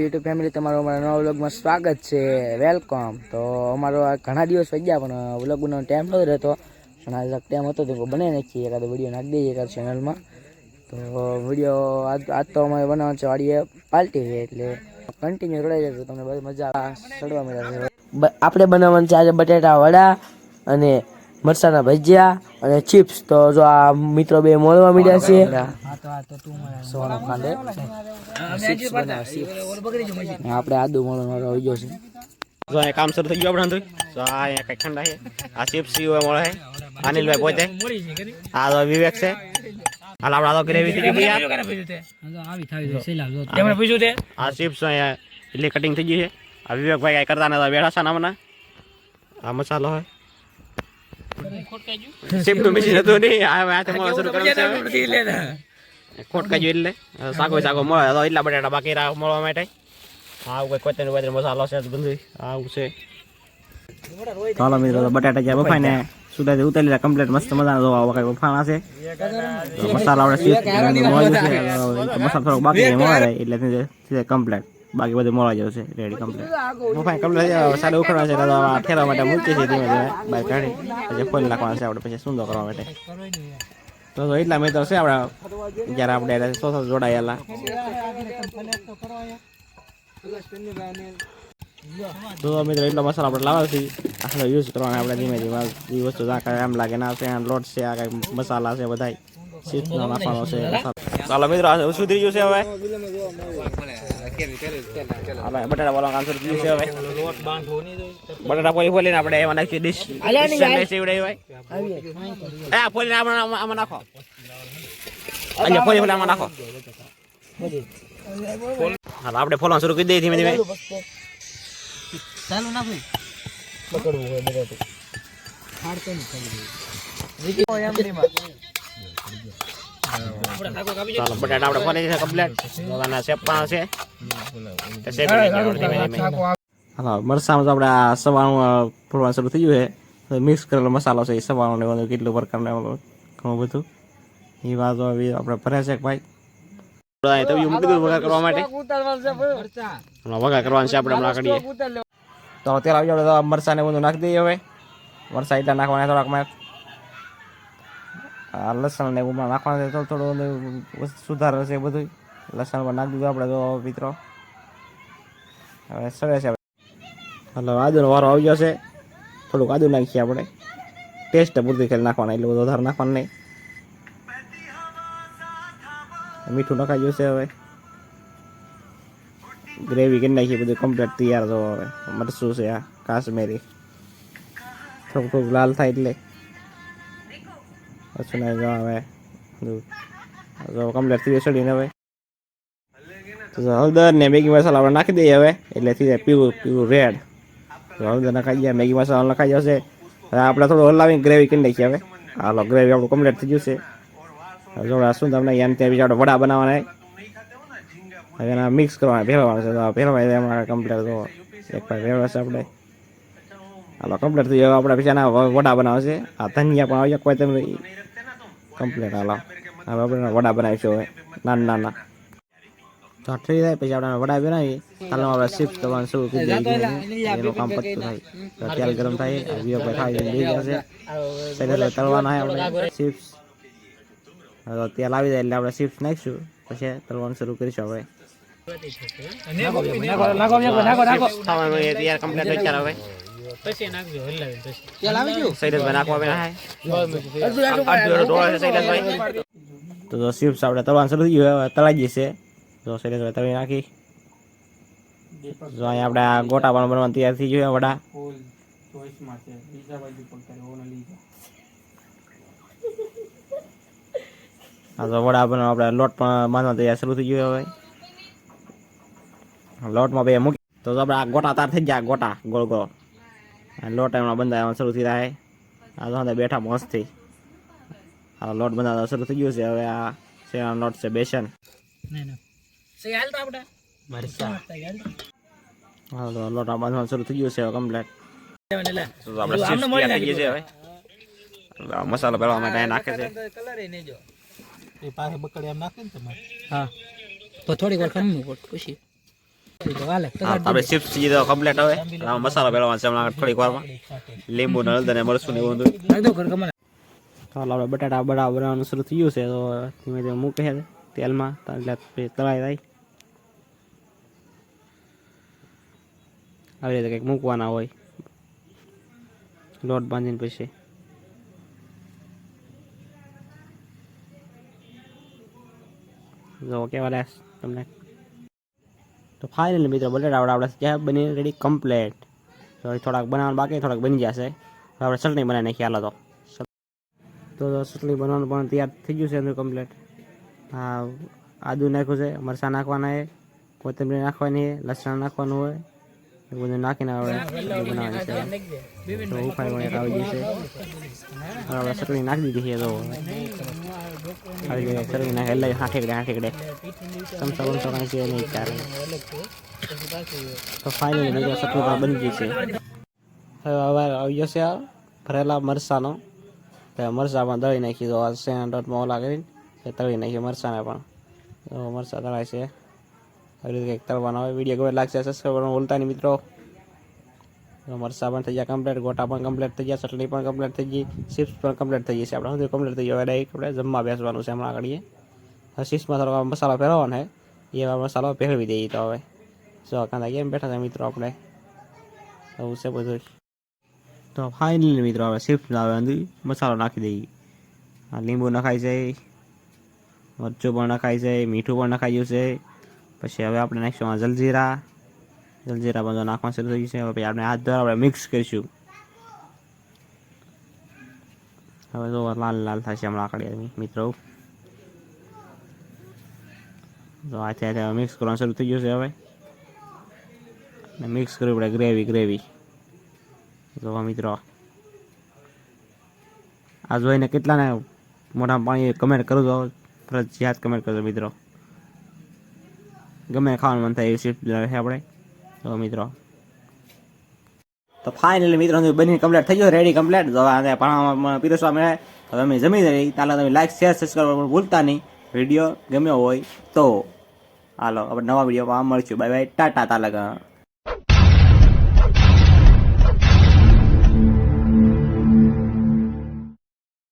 YouTube family તમારો અમારા નવા વ્લોગમાં સ્વાગત છે. વેલકમ તો અમારો આ ઘણા દિવસ થઈ ગયા, પણ વ્લોગનો ટાઈમ નહોતો રહેતો. પણ આજે ટાઈમ હતો તો બનાવી નાખીએ, એકાદો વીડિયો નાખી દઈએ, એકાદ ચેનલમાં તો વીડિયો આજ આજ તો અમારે બનાવવાનું છે, વાડીએ પાલટી એટલે કન્ટિન્યુ રડાઈ જશે તમને બધી મજા ચડવા મળે. આપણે બનાવવાનું છે આજે બટેટા વડા અને મરચાના ભજીયા અને ચિપ્સ. તો જો આ મિત્રો બે મળવા મળ્યા છે. આપણે આદુ મળવાનો આવી ગયો છે. જો આ કામ શરૂ થઈ ગયું આપણે તો આ અહીંયા કઈ ઠંડા છે. આ ચિપ્સ મળે. છે અનિલભાઈ પોતે. આ તો વિવેક છે. હાલ આપણે આ તો ગ્રેવી થઈ ગઈ આ? ચિપ્સ અહીંયા એટલે કટિંગ થઈ ગઈ છે. આ વિવેકભાઈ કઈ કરતા નતા બેઠા છે નામના આ મસાલો હોય. ચિપ્સનું મેસેજ હતો નહીં આ હવે હાથે શરૂ કરવાનું છે હવે. ખોટ કાજુ એટલે સાકો સાકો મળે તો એટલા બટાટા બાકી રાખ મળવા માટે આ આવું કઈ કોતેર કોતેર મસાલો છે બધું આવું છે ચાલો મિત્રો બટાટા જ્યાં બફાઈ ને સુધારી ઉતારી કમ્પ્લીટ મસ્ત મજાના જો આવા કઈ બફાણા છે મસાલા આપણે મસાલો થોડોક બાકી છે મળે એટલે કમ્પ્લીટ બાકી બધું મળવા જવું છે રેડી કમ્પ્લીટ બફાઈ કમ્પ્લીટ સારું ઉખડવા છે ઠેરવા માટે મૂકી છે ધીમે ધીમે બહાર કાઢી પછી ફોન નાખવાના છે આપણે પછી સુંદર કરવા માટે. તો એટલા મિત્રો છે આપણા જ્યારે આપણે સો સો જોડાયેલા. તો મિત્રો એટલો મસાલો આપણે લાવવાથી આટલો યુઝ કરવાનો આપણે ધીમે ધીમે. એ વસ્તુ એમ લાગે ના છે લોટ છે આ કઈ મસાલા છે બધા સીટનો નાખવાનો છે ચાલો મિત્રો આ સુધરી ગયું છે હવે બટાટા બોલવાનું કામ શરૂ થયું છે હવે બટાટા પોલી ફોલીને આપણે એમાં નાખીએ ડીશ સીવડાવી હોય એ ફોલીને આમાં આમાં- આમાં નાખો અહીંયા ફોલી ફોલી આમાં નાખો હાલ આપણે ફોલવાનું શરૂ કરી દઈએ ધીમે ધીમે ચાલુ નાખું પકડવું હોય બરાબર હાડતો ચાલો બટાટા આપણે છે કમ્પ્લીટ છે આપણે હાલો મરસામાં તો આપણે આ સવાનું ફોડવાનું શરૂ થઈ ગયું છે. મિક્સ કરેલો મસાલો છે એ સવારનો ને કેટલું પ્રકારનું ઘણું બધું. એ વાત હવે આપણે ભરે છે ભાઈ. કરવા માટે. વઘાર કરવાનું છે આપણે હમણાં કરીએ તો તેલ આવી જાય તો મરચાં ને બધું નાખી દઈએ હવે. મરસા એટલા નાખવાના થોડાક લસણ ને એવું નાખવાનું થોડું થોડું સુધાર હશે બધું લસણ પણ નાખી દીધું આપણે તો, મિત્રો. હવે સરે છે હલો, આદુનો વારો આવી જશે થોડુંક આદુ નાખીએ આપણે. ટેસ્ટ પૂરતી ખેલ નાખવાના, એટલે બધું વધારે નાખવાનું નહીં. મીઠું નખાઈ છે હવે. ગ્રેવી કરી નાખીએ, બધું કમ્પ્લીટ તૈયાર જો હવે. મરસું છે આ, કાશ્મીરી. થોડુંક થોડુંક લાલ થાય એટલે. પછી ને જો હવે. જો કમ્પ્લીટ થઈ સડીને હવે. તો જો હળદર ને મેગી મસાલા આપણે નાખી દઈએ હવે. એટલે થઈ જાય પીવું પીવું રેડ હળદર નાખાઈ જાય મેગી મસાલો નખાઈ જશે. હવે આપણે થોડું હલાવીને ગ્રેવી કરી નાખીએ હવે. હાલો ગ્રેવી આપણું કમ્પ્લીટ થઈ હવે જોડે શું તમને એમ ત્યાં બીજા વડા બનાવવાના હવે એના મિક્સ કરવાના, ભેળવવાના છે. તો ભેળવાય જાય અમારે કમ્પ્લીટ તો એક ભાઈ ભેળવશે આપણે. હાલો કમ્પ્લીટ થઈ ગયું આપણે પછી એના વ- વડા બનાવશે આ ધનિયા પણ આવી કોઈ તમે કમ્પ્લીટ હાલો હવે આપણે વડા બનાવીશું હવે નાના નાના તો થઈ જાય પછી આપણે વડા બનાવી હાલો આપણે શિફ્ટ કરવાનું શું. એનું કામ પતું થાય તેલ ગરમ થાય વિયો પર ખાઈ લઈ જશે એટલે તળવાના હોય આપણે શિફ્ટ હવે તેલ આવી જાય એટલે આપણે શિફ્ટ નાખીશું પછી તળવાનું શરૂ કરીશું આપણે ખાવાનું એ તૈયાર કમ્પ્લીટ થઈ ચાલ હવે શૈલેષભાઈ નાખવા બેના હે અડધો ડોળો છે શૈલેષભાઈ તો તો ચિપ્સ આપણે તળવાનું શરૂ થઈ ગયું હવે તળાઈ જશે તો શૈલેષભાઈ તળી નાખી જો અહીંયા આપણે આ ગોટા પણ બનવાનું તૈયાર થઈ ગયું છે વડા હા તો વડા બનાવવા આપણે લોટ પણ બાંધવા તૈયાર શરૂ થઈ ગયો હવે લોટમાં બે મૂકી તો તો આપણે આ ગોટા તાર થઈ ગયા ગોટા ગોળ ગોળ આ લોટ એમના બંધાવવાનું શરૂ થઈ જાય આ તો બેઠા મસ્તથી. આ લોટ બનાવવાનું શરૂ થઈ ગયું છે. હવે આ શેરાનો લોટ છે બેસન. હા તો લોટ આ બાંધવાનું શરૂ થઈ ગયું છે હવે કમ્પ્લેટ મસાલો આપણે chips તૈયાર થઈ છે હવે. આ મસાલો પહેરવા માટે અહીં નાખે છે. હા. તો થોડીક વાર ખમવું પડે પછી. આપણે ચિપ્સ જે તો કમ્પ્લીટ હવે આમાં મસાલો પેલા છે હમણાં થોડીક વારમાં લીંબુ ને હળદર ને મરચું ને એવું બધું ચાલો આપણે બટાટા બડા બનાવવાનું શરૂ થઈ ગયું છે તો ધીમે ધીમે મૂકે છે તેલમાં તો એટલે પછી તળાઈ જાય આવી રીતે કંઈક મૂકવાના હોય લોટ બાંધીને પછી જો કેવા લાગે છે તમને તો ફાઇનલી મિત્રો બટાટા વડા આપણે ત્યાં બની રેડી કમ્પ્લેટ તો થોડાક બનાવવાનું બાકી, થોડાક બની જશે. આપણે ચટણી બનાવી ખ્યાલ હાલો તો. તો ચટણી બનાવવાનું પણ તૈયાર થઈ ગયું છે એનું કમ્પ્લેટ હા આદુ નાખ્યું છે, મરચાં નાખવાના છે, કોથમીર નાખવાની છે, લસણ નાખવાનું હોય બધું નાખીને ચટણી બનાવવાની છે તો ઉફાઈ વડે આવી છે આપણે ચટણી નાખી દીધી છે તો આવી જાય ચટણી નાખે, એટલે હાથેકડે હાથેકડે ચમચા બમચા કાંઈ છે નહીં, ચાલે. તો ફાઇનલી મિત્રો ચટણી પણ બની ગઈ છે. હવે હવે આવી જશે આ ભરેલા મરચાં પણ દળી નાખી, તો શેના ડોટમાં ઓલા કરીને તળી નાખીએ મરસાને પણ. મરસા તળાય છે. આવી રીતે કંઈક તળવાના હોય. વીડિયો ગમે લાગશે સબસ્ક્રાઈબ કરવાનું ભૂલતા નહીં મિત્રો. તો મરચાં પણ થઈ ગયા કમ્પ્લીટ ગોટા પણ કમ્પ્લીટ થઈ ગયા, ચટણી પણ કમ્પ્લીટ થઈ ગઈ ચિપ્સ પણ કમ્પ્લીટ થઈ ગઈ છે. આપણે બધું કમ્પ્લીટ થઈ ગયું. હવે આપણે જમવા બેસવાનું છે હમણાં આગળ ચિપ્સમાં થોડો મસાલો પહેરવાનો છે. એ મસાલો પહેરવી દઈએ તો હવે. જો કાંદા કેમ બેઠા છે મિત્રો આપણે? એવું છે બધું તો ફાઇનલી મિત્રો હવે શિફ્ટ આવે મસાલો નાખી દઈએ. આ લીંબુ નખાય છે. મરચું પણ નખાય છે. મીઠું પણ નખાઈ ગયું છે. પછી હવે આપણે નાખીશું આ જલજીરા. જલજીરા બધું નાખવાનું શરૂ થઈ ગયું છે. હવે આપણે હાથ દ્વારા આપણે મિક્સ કરીશું. હવે જો લાલ લાલ થશે હમણાં આકડી મિત્રો. તો હાથે હવે મિક્સ કરવાનું શરૂ થઈ ગયું છે હવે. ને મિક્સ કરવી પડે ગ્રેવી ગ્રેવી જોવા મિત્રો, આ જોઈને કેટલાને મોટા પાણી કમેન્ટ કરું તો ફરજિયાત કમેન્ટ કરજો, મિત્રો. ગમે ખાવાનું મન થાય એવી શિફ્ટ છે આપણે. તો મિત્રો. તો ફાઇનલી મિત્રો બની કમ્પ્લીટ થઈ ગયો રેડી કમ્પ્લીટ તો હવે પાણામાં પીરસવા મળે હવે અમે જમી રહી. તાલે તમે લાઈક શેર સબસ્ક્રાઈબ કરવાનું ભૂલતા નહીં. વીડિયો ગમ્યો હોય તો હાલો, આપણે નવા વિડીયોમાં મળશું. બાય બાય ટાટા, તાલગા.